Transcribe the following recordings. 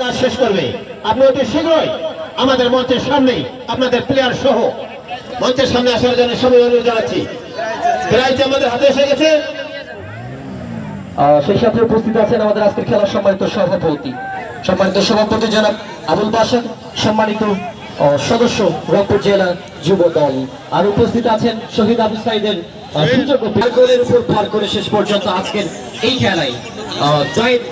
কাজ শেষ করবে। আপনি অতি শীঘ্রই আমাদের মঞ্চের সামনে আপনাদের প্লেয়ার সহ মঞ্চের সামনে আসার জন্য সবাই অনুরোধ জানাচ্ছি। প্রাইজ আমাদের হাতে এসে গেছে। সেই সাথে উপস্থিত আছেন আমাদের আজকের খেলার সম্মানিত সভাপতি। সম্মানিত সভাপতি জনাব আবুল বাসার সম্মানিত সদস্য রংপুর জেলা যুব দল। আর উপস্থিত আছেন শহীদ আবু সাইদের উপর পার করে শেষ পর্যন্ত আজকের এই খেলায়। জয়ের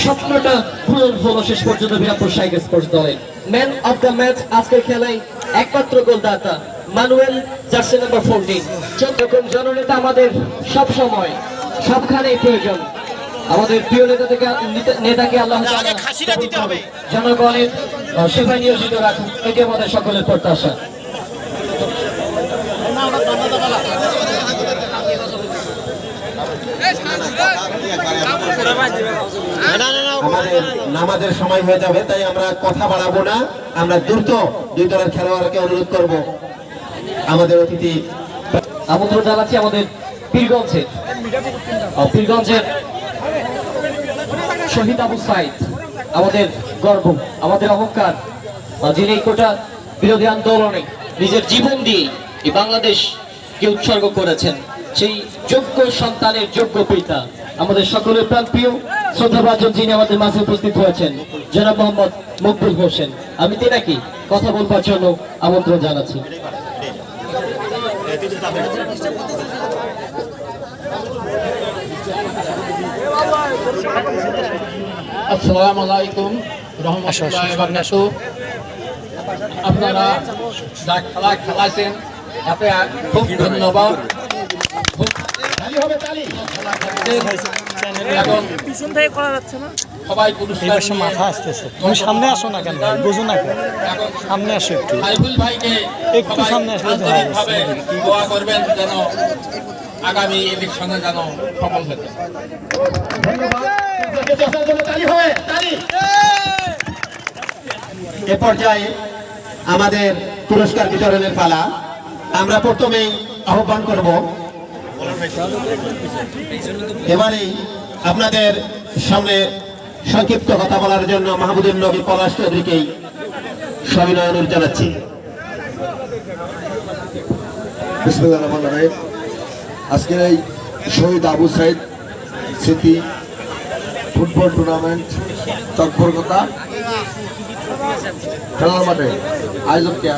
স্বপ্নটা পূরণ হলো শেষ পর্যন্ত বিরামপুর সাইকেল স্পোর্টস দলের ম্যান অফ দ্য ম্যাচ আজকের খেলায় একমাত্র গোলদাতা মানুয়েল জার্সি নাম্বার ফোরটিন চন্দ্রকম জননেতা আমাদের সব সময়। সবখানেই প্রয়োজন। আমাদের প্রিয় নেতা থেকে নেতাকে আল্লাহ তাআলা জনগণের সেবায় নিয়োজিত রাখুন। এটি আমাদের সকলের প্রত্যাশা। আমাদের নামাজের সময় হয়ে যাবে তাই আমরা কথা বাড়াবো না। আমরা দ্রুত দুই দলের খেলোয়াড়কে অনুরোধ করব। আমাদের অতিথি আমন্ত্রণ জানাচ্ছি আমাদের পীরগঞ্জের। পীরগঞ্জের শহীদ আবু সাইদ আমাদের গর্ব আমাদের অহংকার। যিনি কোটা বিরোধী আন্দোলনে নিজের জীবন দিয়ে এই বাংলাদেশকে উৎসর্গ করেছেন সেই যোগ্য সন্তানের যোগ্য পিতা। আমাদের সকলের প্রাণ প্রিয় শ্রদ্ধাভাজন যিনি আমাদের মাঝে উপস্থিত হয়েছেন জনাব মোহাম্মদ মকবুল হোসেন। আমি তেনাকে কথা বলবার জন্য আমন্ত্রণ জানাচ্ছি। আসসালামু আলাইকুম রহমতুল্লাহ আপনারা যা খেলা খেলাছেন তাতে খুব ধন্যবাদ। খুব তালি হবে তালি? পিছন থেকে করা যাচ্ছে না? সবাই মাথা আসতেছে। তুমি সামনে আসো না কেন ভাই? বুঝো না কেন? এখন সামনে আসো একটু। একটু সামনে আসলে দোয়া করবেন যেন আগামী ইলেকশনে যেন সফল হতে ধন্যবাদ। আপনাকে চষার জন্য তালি হবে। তালি। এ পর্যায়ে আমাদের পুরস্কার বিতরণের পালা। আমরা প্রথমেই আহ্বান করব এবারেই আপনাদের সামনে সংক্ষিপ্ত কথা বলার জন্য মাহমুদুল নবী পলাশ চৌধুরীকেই সবিনয় অনুরোধ জানাচ্ছি আজকের এই শহীদ আবু সাইদ স্মৃতি ফুটবল টুর্নামেন্ট তৎপরতা খেলার মাঠে আয়োজককে